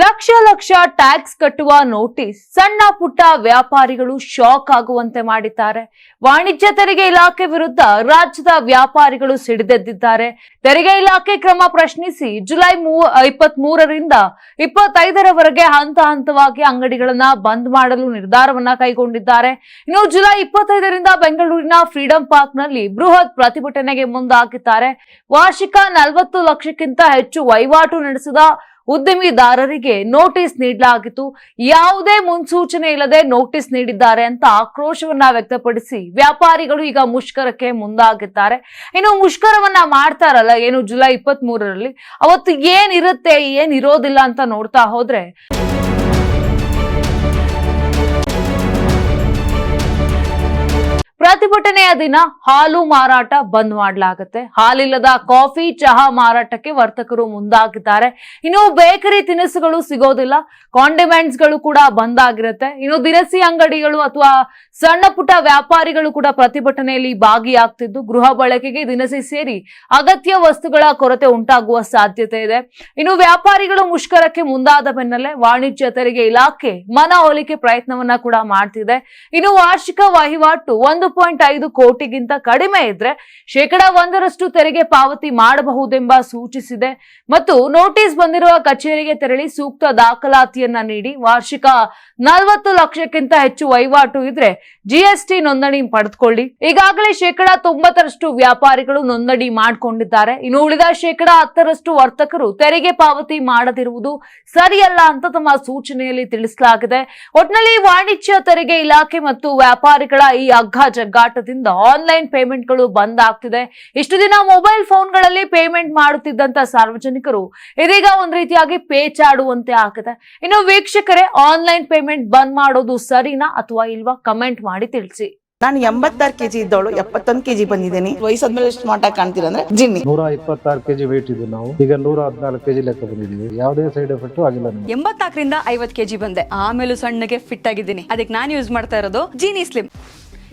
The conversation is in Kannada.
ಲಕ್ಷ ಲಕ್ಷ ಟ್ಯಾಕ್ಸ್ ಕಟ್ಟುವ ನೋಟಿಸ್ ಸಣ್ಣ ಪುಟ್ಟ ವ್ಯಾಪಾರಿಗಳು ಶಾಕ್ ಆಗುವಂತೆ ಮಾಡಿದ್ದಾರೆ. ವಾಣಿಜ್ಯ ತೆರಿಗೆ ಇಲಾಖೆ ವಿರುದ್ಧ ರಾಜ್ಯದ ವ್ಯಾಪಾರಿಗಳು ಸಿಡಿದೆದ್ದಿದ್ದಾರೆ. ತೆರಿಗೆ ಇಲಾಖೆ ಕ್ರಮ ಪ್ರಶ್ನಿಸಿ ಜುಲೈ ಮೂ ಇಪ್ಪತ್ತ್ ಮೂರರಿಂದ ಇಪ್ಪತ್ತೈದರವರೆಗೆ ಹಂತ ಹಂತವಾಗಿ ಅಂಗಡಿಗಳನ್ನ ಬಂದ್ ಮಾಡಲು ನಿರ್ಧಾರವನ್ನ ಕೈಗೊಂಡಿದ್ದಾರೆ. ಇನ್ನು ಜುಲೈ ಇಪ್ಪತ್ತೈದರಿಂದ ಬೆಂಗಳೂರಿನ ಫ್ರೀಡಂ ಪಾರ್ಕ್ನಲ್ಲಿ ಬೃಹತ್ ಪ್ರತಿಭಟನೆಗೆ ಮುಂದಾಗಿದ್ದಾರೆ. ವಾರ್ಷಿಕ ನಲವತ್ತು ಲಕ್ಷಕ್ಕಿಂತ ಹೆಚ್ಚು ವಹಿವಾಟು ನಡೆಸಿದ ಉದ್ಯಮಿದಾರರಿಗೆ ನೋಟಿಸ್ ನೀಡಲಾಗಿತ್ತು. ಯಾವುದೇ ಮುನ್ಸೂಚನೆ ಇಲ್ಲದೆ ನೋಟಿಸ್ ನೀಡಿದ್ದಾರೆ ಅಂತ ಆಕ್ರೋಶವನ್ನ ವ್ಯಕ್ತಪಡಿಸಿ ವ್ಯಾಪಾರಿಗಳು ಈಗ ಮುಷ್ಕರಕ್ಕೆ ಮುಂದಾಗಿದ್ದಾರೆ. ಇನ್ನು ಮುಷ್ಕರವನ್ನ ಮಾಡ್ತಾರಲ್ಲ ಏನು ಜುಲೈ ಇಪ್ಪತ್ತ್ ಮೂರರಲ್ಲಿ ಅವತ್ತು ಏನಿರುತ್ತೆ, ಏನಿರೋದಿಲ್ಲ ಅಂತ ನೋಡ್ತಾ ಹೋದ್ರೆ. ಪ್ರತಿಭಟನೆಯ ದಿನ ಹಾಲು ಮಾರಾಟ ಬಂದ್ ಮಾಡಲಾಗುತ್ತೆ. ಹಾಲಿಲ್ಲದ ಕಾಫಿ, ಚಹಾ ಮಾರಾಟಕ್ಕೆ ವರ್ತಕರು ಮುಂದಾಗಿದ್ದಾರೆ. ಇನ್ನು ಬೇಕರಿ ತಿನಿಸುಗಳು ಸಿಗೋದಿಲ್ಲ. ಕಾಂಡಿಮೆಂಟ್ಸ್ಗಳು ಕೂಡ ಬಂದ್ ಆಗಿರುತ್ತೆ. ಇನ್ನು ದಿನಸಿ ಅಂಗಡಿಗಳು ಅಥವಾ ಸಣ್ಣ ಪುಟ್ಟ ವ್ಯಾಪಾರಿಗಳು ಕೂಡ ಪ್ರತಿಭಟನೆಯಲ್ಲಿ ಭಾಗಿಯಾಗ್ತಿದ್ದು, ಗೃಹ ಬಳಕೆಗೆ ದಿನಸಿ ಸೇರಿ ಅಗತ್ಯ ವಸ್ತುಗಳ ಕೊರತೆ ಉಂಟಾಗುವ ಸಾಧ್ಯತೆ ಇದೆ. ಇನ್ನು ವ್ಯಾಪಾರಿಗಳು ಮುಷ್ಕರಕ್ಕೆ ಮುಂದಾದ ಬೆನ್ನಲ್ಲೇ ವಾಣಿಜ್ಯ ತೆರಿಗೆ ಇಲಾಖೆ ಮನ ಹೋಲಿಕೆ ಪ್ರಯತ್ನವನ್ನ ಕೂಡ ಮಾಡ್ತಿದೆ. ಇನ್ನು ವಾರ್ಷಿಕ ವಹಿವಾಟು ಒಂದು ಪಾಯಿಂಟ್ ಐದು ಕೋಟಿಗಿಂತ ಕಡಿಮೆ ಇದ್ರೆ ಶೇಕಡ ಒಂದರಷ್ಟು ತೆರಿಗೆ ಪಾವತಿ ಮಾಡಬಹುದೆಂಬ ಸೂಚಿಸಿದೆ. ಮತ್ತು ನೋಟಿಸ್ ಬಂದಿರುವ ಕಚೇರಿಗೆ ತೆರಳಿ ಸೂಕ್ತ ದಾಖಲಾತಿಯನ್ನ ನೀಡಿ ವಾರ್ಷಿಕ ನಲವತ್ತು ಲಕ್ಷಕ್ಕಿಂತ ಹೆಚ್ಚು ವಹಿವಾಟು ಇದ್ರೆ ಜಿಎಸ್ಟಿ ನೋಂದಣಿ ಪಡೆದುಕೊಳ್ಳಿ. ಈಗಾಗಲೇ ಶೇಕಡ ತೊಂಬತ್ತರಷ್ಟು ವ್ಯಾಪಾರಿಗಳು ನೋಂದಣಿ ಮಾಡಿಕೊಂಡಿದ್ದಾರೆ. ಇನ್ನು ಉಳಿದ ಶೇಕಡ ಹತ್ತರಷ್ಟು ವರ್ತಕರು ತೆರಿಗೆ ಪಾವತಿ ಮಾಡದಿರುವುದು ಸರಿಯಲ್ಲ ಅಂತ ತಮ್ಮ ಸೂಚನೆಯಲ್ಲಿ ತಿಳಿಸಲಾಗಿದೆ. ಒಟ್ನಲ್ಲಿ ವಾಣಿಜ್ಯ ತೆರಿಗೆ ಇಲಾಖೆ ಮತ್ತು ವ್ಯಾಪಾರಿಗಳ ಈ ಅಗ್ಗ ಜಗ್ಗಾಟದಿಂದ ಆನ್ಲೈನ್ ಪೇಮೆಂಟ್ಗಳು ಬಂದ್ ಆಗ್ತಿದೆ. ಇಷ್ಟು ದಿನ ಮೊಬೈಲ್ ಫೋನ್ಗಳಲ್ಲಿ ಪೇಮೆಂಟ್ ಮಾಡುತ್ತಿದ್ದಂತ ಸಾರ್ವಜನಿಕರು ಇದೀಗ ಒಂದ್ ರೀತಿಯಾಗಿ ಪೇಚಾಡುವಂತೆ ಆಗಿದೆ ಇನ್ನು ವೀಕ್ಷಕರೇ ಆನ್ಲೈನ್ ಪೇಮೆಂಟ್ ಬಂದ್ ಮಾಡೋದು ಸರಿನಾ ಅಥವಾ ಇಲ್ವಾ? ಕಮೆಂಟ್ ಮಾಡಿ ತಿಳಿಸಿ. ನಾನು ಎಂಬತ್ತಾರು ಕೆಜಿ ಇದ್ದವಳು ಎಪ್ಪತ್ತೊಂದು ಕೆಜಿ ಬಂದಿದ್ದೀನಿ. ವಯಸ್ಸಾದ್ಮೇಲೆ ಸ್ಮಾರ್ಟ್ ಮಾಟ ಕಾಣ್ತೀರಾ ಅಂದ್ರೆ ಜಿನ್ನಿ. ನೂರ ಇಪ್ಪತ್ತಾರು ಕೆಜಿ ವೇಟ್ ಇದ್ದು ನಾವು. ಈಗ ನೂರ ಹದಿನಾಲ್ಕು ಕೆಜಿ ಲೆಕ್ಕ ಬಂದಿದ್ದೀವಿ. ಯಾವುದೇ ಸೈಡ್ ಎಫೆಕ್ಟ್ ಆಗಿಲ್ಲ ಎಂಬತ್ತಾಕರಿಂದ ಎಂಬತ್ನಾಲ್ಕರಿಂದ ಐವತ್ ಕೆಜಿ ಬಂದೆ. ಆಮೇಲೆ ಸಣ್ಣಗೆ ಫಿಟ್ ಆಗಿದ್ದೀನಿ. ಅದಕ್ಕೆ ನಾನು ಯೂಸ್ ಮಾಡ್ತಾ ಇರೋದು ಜೀನಿ ಸ್ಲಿಮ್